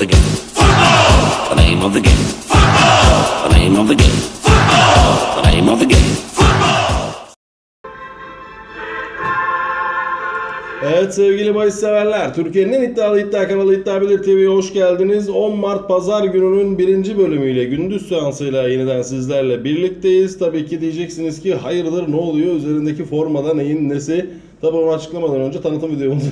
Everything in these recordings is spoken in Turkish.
the game. Football. The name of the game. Football. The name of the game. Football. The name of the game. Evet sevgili bahis severler, Türkiye'nin en iddialı iddia kanalı İddia TV'ye hoş geldiniz. 10 Mart Pazar gününün birinci bölümüyle gündüz seansıyla yeniden sizlerle birlikteyiz. Tabii ki diyeceksiniz ki hayırdır ne oluyor üzerindeki formada neyin nesi? Tabii onu açıklamadan önce tanıtım videomuzu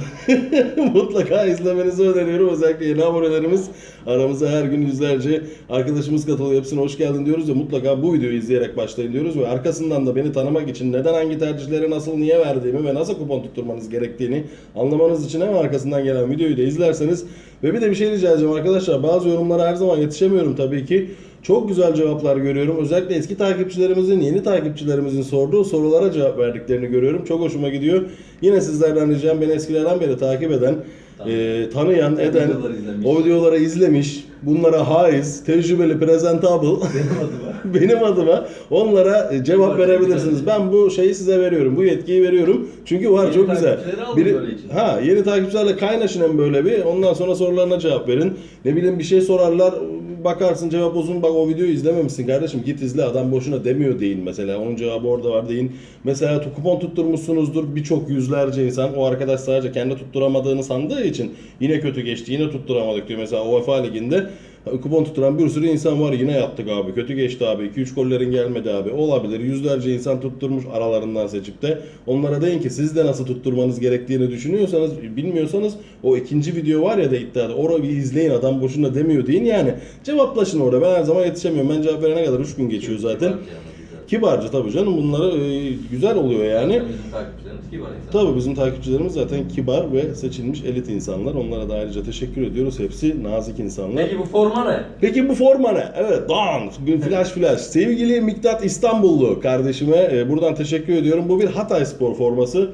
mutlaka izlemenizi öneriyorum. Özellikle yeni abonelerimiz aramıza her gün yüzlerce arkadaşımız katılıyor. Hepsine hoş geldin diyoruz ve mutlaka bu videoyu izleyerek başlayın diyoruz. Ve arkasından da beni tanımak için neden hangi tercihleri nasıl niye verdiğimi ve nasıl kupon tutturmanız gerektiğini anlamanız için hemen arkasından gelen videoyu da izlerseniz ve bir de bir şey rica edeceğim arkadaşlar bazı yorumlara her zaman yetişemiyorum tabii ki. Çok güzel cevaplar görüyorum. Özellikle eski takipçilerimizin, yeni takipçilerimizin sorduğu sorulara cevap verdiklerini görüyorum. Çok hoşuma gidiyor. Yine sizlerden ricam beni eskilerden beri takip eden, e, tanıyan, eden, videoları izlemiş. o videoları izlemiş, bunlara haiz, tecrübeli, presentable Benim adıma. benim adıma onlara e, cevap Var, verebilirsiniz. Ben bu şeyi size veriyorum. Bu yetkiyi veriyorum. Çünkü var Yeni çok güzel. için. ha yeni takipçilerle kaynaşın hem böyle bir. Ondan sonra sorularına cevap verin. Ne bileyim bir şey sorarlar. Bakarsın cevap uzun. Bak o videoyu izlememişsin kardeşim. Git izle. Adam boşuna demiyor deyin mesela. Onun cevabı orada var deyin. Mesela kupon tutturmuşsunuzdur. Birçok yüzlerce insan. O arkadaş sadece kendi tutturamadığını sandığı için yine kötü geçti. Yine tutturamadık diyor. Mesela UEFA liginde kupon tutturan bir sürü insan var. Yine yaptık abi. Kötü geçti abi. 2-3 gollerin gelmedi abi. Olabilir. Yüzlerce insan tutturmuş aralarından seçip de. Onlara deyin ki siz de nasıl tutturmanız gerektiğini düşünüyorsanız, bilmiyorsanız o ikinci video var ya da iddiada. Orayı izleyin. Adam boşuna demiyor deyin yani. Cevaplaşın orada. Ben her zaman yetişemiyorum. Ben cevap verene kadar 3 gün geçiyor zaten. Kibarca tabii canım. Bunları e, güzel oluyor yani. Bizim takipçilerimiz kibar insan. Tabii bizim takipçilerimiz zaten kibar ve seçilmiş elit insanlar. Onlara da ayrıca teşekkür ediyoruz. Hepsi nazik insanlar. Peki bu forma ne? Peki bu forma ne? Evet Doğan. Bir flash flash. Sevgili Miktat İstanbullu kardeşime e, buradan teşekkür ediyorum. Bu bir Hatay Spor forması.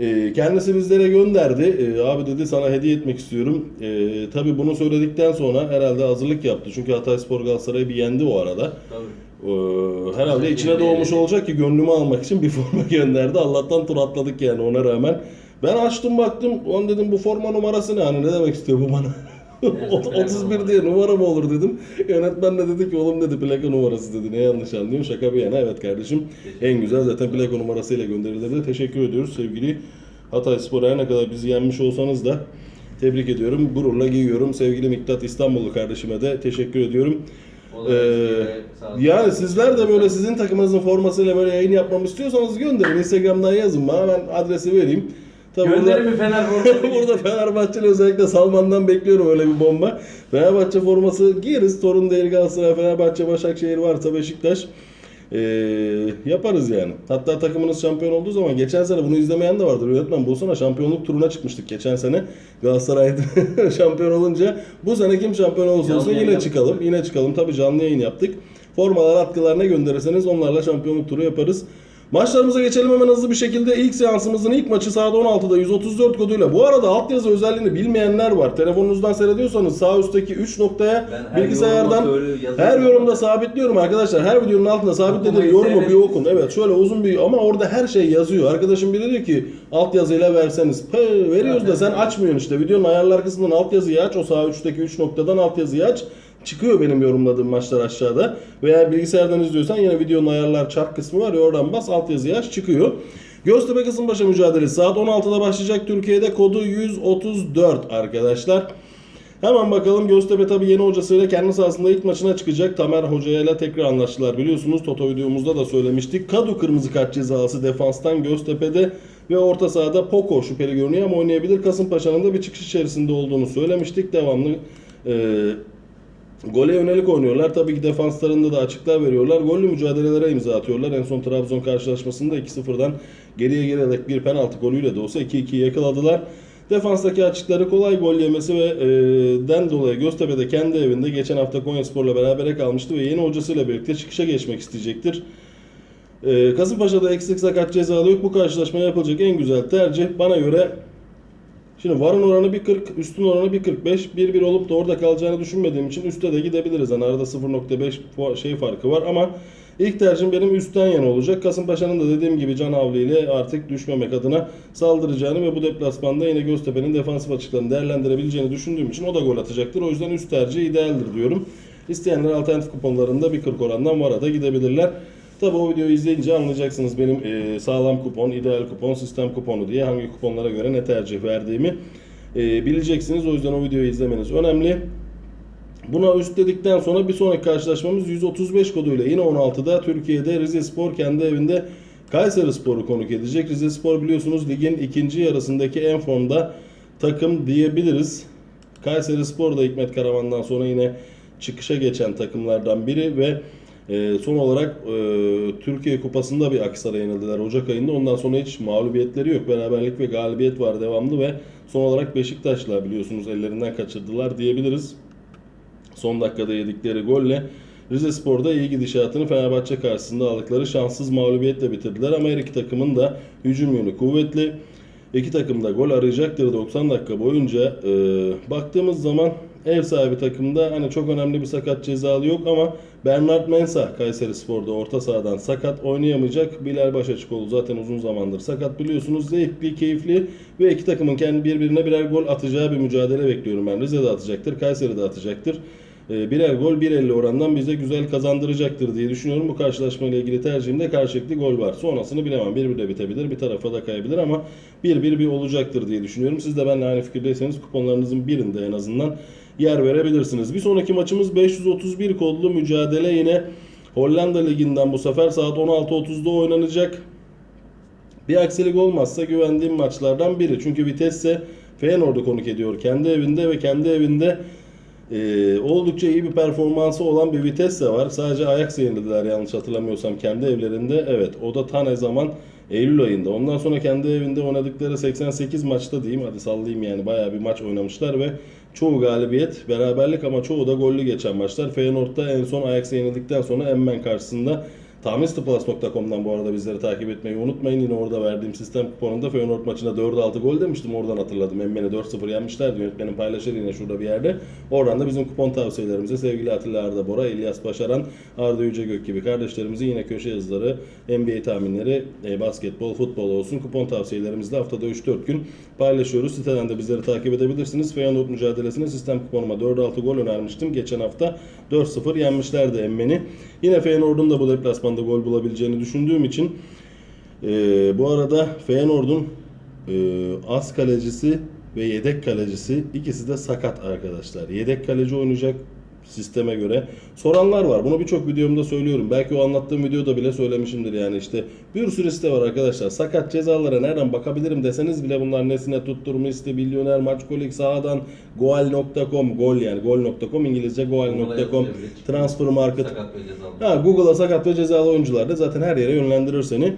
E, kendisi bizlere gönderdi. E, abi dedi sana hediye etmek istiyorum. E, tabii bunu söyledikten sonra herhalde hazırlık yaptı. Çünkü Hatay Spor Galatasaray'ı bir yendi o arada. Tabii. Ee, herhalde içine doğmuş olacak ki gönlümü almak için bir forma gönderdi. Allah'tan tur atladık yani ona rağmen. Ben açtım baktım, on dedim bu forma numarası ne? Hani ne demek istiyor bu bana? Ot- 31 diye numara mı olur dedim. Yönetmen de dedi ki oğlum dedi plaka numarası dedi. Ne yanlış anlıyorsun? Şaka bir yana. Evet kardeşim. En güzel zaten plaka numarasıyla gönderilerde teşekkür ediyoruz sevgili Hatay Spor. Her ne kadar bizi yenmiş olsanız da tebrik ediyorum. Gururla giyiyorum. Sevgili Miktat İstanbullu kardeşime de teşekkür ediyorum. Ee, yani sizler de böyle sizin takımınızın formasıyla böyle yayın yapmamı istiyorsanız gönderin. Instagram'dan yazın bana ben adresi vereyim. Tabii Gönderin mi Fener forması? burada Fenerbahçeli özellikle Salman'dan bekliyorum öyle bir bomba. Fenerbahçe forması giyeriz. Torun değil Galatasaray, Fenerbahçe, Başakşehir varsa Beşiktaş. Ee, yaparız yani. Hatta takımınız şampiyon olduğu zaman geçen sene bunu izlemeyen de vardır. Yönetmen bulsana şampiyonluk turuna çıkmıştık geçen sene. Galatasaray şampiyon olunca bu sene kim şampiyon olursa olsun yine yaptık. çıkalım. Yine çıkalım. Tabii canlı yayın yaptık. Formalar atkılar ne gönderirseniz onlarla şampiyonluk turu yaparız. Maçlarımıza geçelim hemen hızlı bir şekilde. İlk seansımızın ilk maçı saat 16'da 134 koduyla. Bu arada altyazı özelliğini bilmeyenler var. Telefonunuzdan seyrediyorsanız sağ üstteki 3 noktaya her bilgisayardan her yorumda sabitliyorum arkadaşlar. Her videonun altında sabitlediğim Okumayı yorumu bir okun. Evet şöyle uzun bir ama orada her şey yazıyor. Arkadaşım biri diyor ki altyazıyla verseniz. Pı, veriyoruz da sen açmıyorsun işte. Videonun ayarlar kısmından altyazıyı aç. O sağ üstteki 3 noktadan altyazıyı aç. Çıkıyor benim yorumladığım maçlar aşağıda. Veya bilgisayardan izliyorsan yine videonun ayarlar çark kısmı var ya oradan bas altyazıyı aç çıkıyor. Göztepe Kasımpaşa mücadelesi saat 16'da başlayacak Türkiye'de kodu 134 arkadaşlar. Hemen bakalım Göztepe tabi yeni hocasıyla kendi sahasında ilk maçına çıkacak. Tamer Hoca ile tekrar anlaştılar biliyorsunuz. Toto videomuzda da söylemiştik. Kadu kırmızı kart cezası defanstan Göztepe'de ve orta sahada Poko şüpheli görünüyor ama oynayabilir. Kasımpaşa'nın da bir çıkış içerisinde olduğunu söylemiştik. Devamlı e, Gole yönelik oynuyorlar. Tabii ki defanslarında da açıklar veriyorlar. Gollü mücadelelere imza atıyorlar. En son Trabzon karşılaşmasında 2-0'dan geriye gelerek bir penaltı golüyle de olsa 2-2'yi yakaladılar. Defanstaki açıkları kolay gol yemesi ve e, den dolayı Göztepe'de kendi evinde geçen hafta Konyaspor'la berabere kalmıştı ve yeni hocasıyla birlikte çıkışa geçmek isteyecektir. E, Kasımpaşa'da eksik sakat cezalı yok. Bu karşılaşmaya yapılacak en güzel tercih bana göre Şimdi varın oranı 1.40, üstün oranı 1.45. 1-1 olup da orada kalacağını düşünmediğim için üste de gidebiliriz. Yani arada 0.5 fu- şey farkı var ama İlk tercihim benim üstten yana olacak. Kasımpaşa'nın da dediğim gibi Can Havli ile artık düşmemek adına saldıracağını ve bu deplasmanda yine Göztepe'nin defansif açıklarını değerlendirebileceğini düşündüğüm için o da gol atacaktır. O yüzden üst tercih idealdir diyorum. İsteyenler alternatif kuponlarında bir 40 orandan vara da gidebilirler. Tabi o videoyu izleyince anlayacaksınız benim e, sağlam kupon, ideal kupon, sistem kuponu diye hangi kuponlara göre ne tercih verdiğimi e, bileceksiniz. O yüzden o videoyu izlemeniz önemli. Buna üstledikten sonra bir sonraki karşılaşmamız 135 koduyla yine 16'da Türkiye'de Rize Spor kendi evinde Kayseri Spor'u konuk edecek. Rize Spor biliyorsunuz ligin ikinci yarısındaki en formda takım diyebiliriz. Kayseri Spor da Hikmet Karaman'dan sonra yine çıkışa geçen takımlardan biri ve e, son olarak e, Türkiye Kupası'nda bir Aksaray'a yenildiler Ocak ayında. Ondan sonra hiç mağlubiyetleri yok. Beraberlik ve galibiyet var devamlı ve son olarak Beşiktaş'la biliyorsunuz ellerinden kaçırdılar diyebiliriz son dakikada yedikleri golle Rize Spor'da iyi gidişatını Fenerbahçe karşısında aldıkları şanssız mağlubiyetle bitirdiler ama her iki takımın da hücum yönü kuvvetli. İki takım da gol arayacaktır 90 dakika boyunca. Ee, baktığımız zaman ev sahibi takımda hani çok önemli bir sakat cezalı yok ama Bernard Mensah Kayseri Spor'da orta sahadan sakat oynayamayacak. Bilal Başaçıkoğlu zaten uzun zamandır sakat biliyorsunuz. Zevkli, keyifli ve iki takımın kendi birbirine birer gol atacağı bir mücadele bekliyorum ben. Rize de atacaktır, Kayseri de atacaktır. Ee, birer gol 1.50 orandan bize güzel kazandıracaktır diye düşünüyorum. Bu karşılaşmayla ilgili tercihimde karşılıklı gol var. Sonrasını bilemem. 1-1 de bitebilir. Bir tarafa da kayabilir ama 1-1 bir olacaktır diye düşünüyorum. Siz de benimle aynı fikirdeyseniz kuponlarınızın birinde en azından yer verebilirsiniz. Bir sonraki maçımız 531 kodlu mücadele yine Hollanda Ligi'nden bu sefer saat 16.30'da oynanacak. Bir aksilik olmazsa güvendiğim maçlardan biri. Çünkü Vitesse Feyenoord'u konuk ediyor kendi evinde ve kendi evinde e, oldukça iyi bir performansı olan bir Vitesse var. Sadece Ajax'a yenildiler yanlış hatırlamıyorsam kendi evlerinde. Evet o da ta ne zaman? Eylül ayında. Ondan sonra kendi evinde oynadıkları 88 maçta diyeyim hadi sallayayım yani bayağı bir maç oynamışlar ve çoğu galibiyet, beraberlik ama çoğu da gollü geçen maçlar. Feyenoord'da en son Ajax'a yenildikten sonra Emmen karşısında Tahminstoplas.com'dan bu arada bizleri takip etmeyi unutmayın. Yine orada verdiğim sistem kuponunda Feyenoord maçına 4-6 gol demiştim. Oradan hatırladım. Emmen'i 4-0 yenmişlerdi. Yönetmenim paylaşır yine şurada bir yerde. Oradan da bizim kupon tavsiyelerimize sevgili Atilla Arda Bora, İlyas Başaran, Arda Yücegök gibi kardeşlerimizi yine köşe yazıları, NBA tahminleri, e, basketbol, futbol olsun kupon tavsiyelerimizi de haftada 3-4 gün paylaşıyoruz. Siteden de bizleri takip edebilirsiniz. Feyenoord mücadelesine sistem kuponuma 4-6 gol önermiştim. Geçen hafta 4-0 yenmişlerdi Emmen'i. Yine Feyenoord'un da bu deplasmanda gol bulabileceğini düşündüğüm için e, bu arada Feyenoord'un e, as kalecisi ve yedek kalecisi ikisi de sakat arkadaşlar. Yedek kaleci oynayacak sisteme göre. Soranlar var. Bunu birçok videomda söylüyorum. Belki o anlattığım videoda bile söylemişimdir yani işte. Bir sürü site var arkadaşlar. Sakat cezalara nereden bakabilirim deseniz bile bunlar nesine tutturma liste, milyoner, maç kolik, sahadan, goal.com, gol yani gol.com İngilizce goal.com, transfer market. Ha, Google'a sakat ve cezalı oyuncular da zaten her yere yönlendirir seni.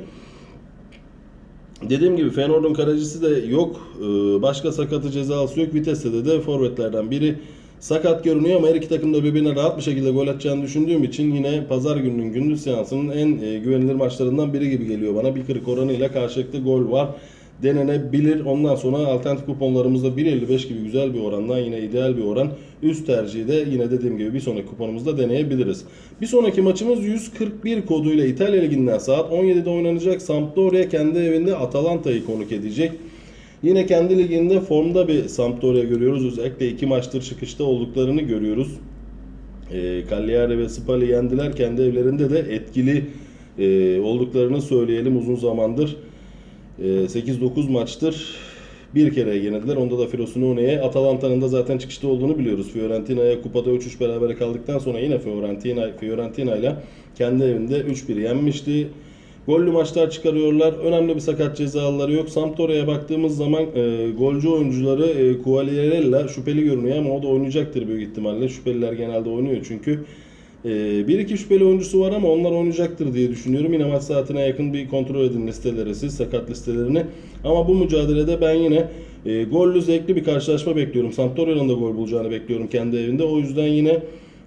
Dediğim gibi Feyenoord'un kalecisi de yok. Ee, Başka sakatı cezalısı yok. Vitesse'de de forvetlerden biri sakat görünüyor ama her iki takım da birbirine rahat bir şekilde gol atacağını düşündüğüm için yine pazar gününün gündüz seansının en e, güvenilir maçlarından biri gibi geliyor bana. Bir 40 oranıyla karşılıklı gol var denenebilir. Ondan sonra alternatif kuponlarımızda 1.55 gibi güzel bir orandan yine ideal bir oran. Üst tercihi de yine dediğim gibi bir sonraki kuponumuzda deneyebiliriz. Bir sonraki maçımız 141 koduyla İtalya Ligi'nden saat 17'de oynanacak. Sampdoria kendi evinde Atalanta'yı konuk edecek. Yine kendi liginde formda bir Sampdoria görüyoruz. Özellikle iki maçtır çıkışta olduklarını görüyoruz. E, Cagliari ve Spal'i yendiler. Kendi evlerinde de etkili e, olduklarını söyleyelim uzun zamandır. E, 8-9 maçtır bir kere yenildiler. Onda da Frosinone'ye. Atalanta'nın da zaten çıkışta olduğunu biliyoruz. Fiorentina'ya kupada 3-3 beraber kaldıktan sonra yine Fiorentina, Fiorentina ile kendi evinde 3-1 yenmişti. Gollü maçlar çıkarıyorlar. Önemli bir sakat cezaları yok. Sampdoria'ya baktığımız zaman e, golcü oyuncuları e, Quagliarella şüpheli görünüyor ama o da oynayacaktır büyük ihtimalle. Şüpheliler genelde oynuyor çünkü. E, bir iki şüpheli oyuncusu var ama onlar oynayacaktır diye düşünüyorum. Yine maç saatine yakın bir kontrol edin listeleri siz, sakat listelerini. Ama bu mücadelede ben yine e, gollü zevkli bir karşılaşma bekliyorum. Sampdoria'nın da gol bulacağını bekliyorum kendi evinde. O yüzden yine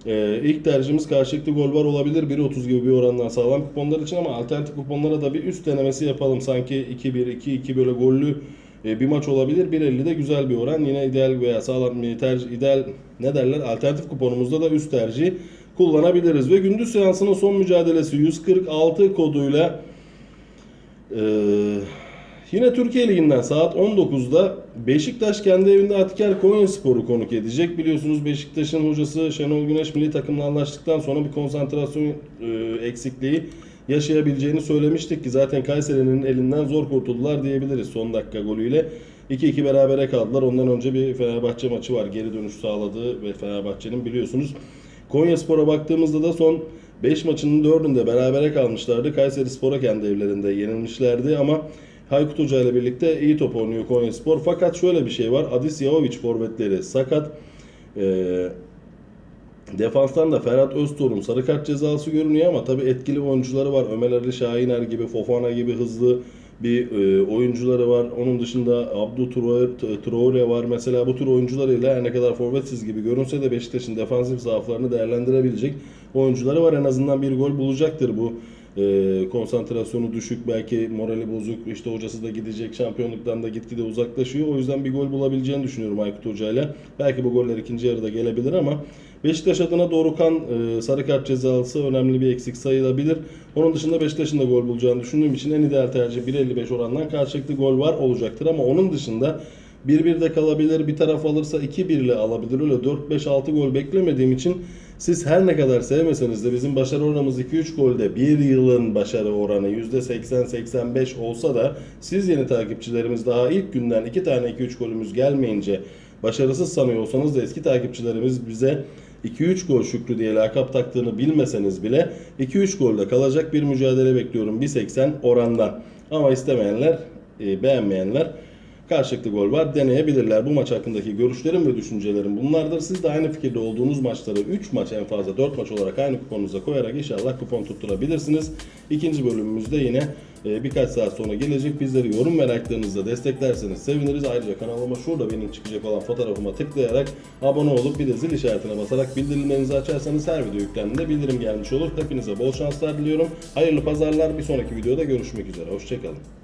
ee, ilk tercihimiz karşılıklı gol var olabilir. 1.30 gibi bir orandan sağlam kuponlar için ama alternatif kuponlara da bir üst denemesi yapalım. Sanki 2-1, 2-2 böyle gollü e, bir maç olabilir. 1.50 de güzel bir oran. Yine ideal veya sağlam bir tercih, ideal ne derler alternatif kuponumuzda da üst tercih kullanabiliriz. Ve gündüz seansının son mücadelesi 146 koduyla ee, yine Türkiye Ligi'nden saat 19'da Beşiktaş kendi evinde Atiker Konyaspor'u konuk edecek. Biliyorsunuz Beşiktaş'ın hocası Şenol Güneş milli takımla anlaştıktan sonra bir konsantrasyon e, eksikliği yaşayabileceğini söylemiştik ki zaten Kayseri'nin elinden zor kurtuldular diyebiliriz son dakika golüyle. 2-2 berabere kaldılar. Ondan önce bir Fenerbahçe maçı var. Geri dönüş sağladığı ve Fenerbahçe'nin biliyorsunuz. Konyaspor'a baktığımızda da son 5 maçının 4'ünde berabere kalmışlardı. Kayseri Spor'a kendi evlerinde yenilmişlerdi ama Haykut Hoca ile birlikte iyi top oynuyor Konyaspor. Fakat şöyle bir şey var. Adis Yahovic forvetleri sakat. Ee, Defanstan da Ferhat Öztorun sarı kart cezası görünüyor ama tabii etkili oyuncuları var. Ömer Ali Şahiner gibi, Fofana gibi hızlı bir e, oyuncuları var. Onun dışında Abdü Traore, var. Mesela bu tür oyuncularıyla ne kadar forvetsiz gibi görünse de Beşiktaş'ın defansif zaaflarını değerlendirebilecek oyuncuları var. En azından bir gol bulacaktır bu e, konsantrasyonu düşük, belki morali bozuk, işte hocası da gidecek, şampiyonluktan da gitgide uzaklaşıyor. O yüzden bir gol bulabileceğini düşünüyorum Aykut Hoca ile. Belki bu goller ikinci yarıda gelebilir ama Beşiktaş adına Dorukan e, sarı kart cezası önemli bir eksik sayılabilir. Onun dışında Beşiktaş'ın da gol bulacağını düşündüğüm için en ideal tercih 1.55 orandan karşılıklı gol var olacaktır ama onun dışında 1-1 de kalabilir. Bir taraf alırsa 2-1 ile alabilir. Öyle 4-5-6 gol beklemediğim için siz her ne kadar sevmeseniz de bizim başarı oranımız 2-3 golde bir yılın başarı oranı %80-85 olsa da siz yeni takipçilerimiz daha ilk günden 2 tane 2-3 golümüz gelmeyince başarısız sanıyorsanız da eski takipçilerimiz bize 2-3 gol Şükrü diye lakap taktığını bilmeseniz bile 2-3 golde kalacak bir mücadele bekliyorum 1.80 orandan. Ama istemeyenler, e, beğenmeyenler karşılıklı gol var deneyebilirler. Bu maç hakkındaki görüşlerim ve düşüncelerim bunlardır. Siz de aynı fikirde olduğunuz maçları 3 maç en fazla 4 maç olarak aynı kuponunuza koyarak inşallah kupon tutturabilirsiniz. İkinci bölümümüzde yine e, birkaç saat sonra gelecek. Bizleri yorum ve desteklerseniz seviniriz. Ayrıca kanalıma şurada benim çıkacak olan fotoğrafıma tıklayarak abone olup bir de zil işaretine basarak bildirimlerinizi açarsanız her video yüklendiğinde bildirim gelmiş olur. Hepinize bol şanslar diliyorum. Hayırlı pazarlar. Bir sonraki videoda görüşmek üzere. Hoşçakalın.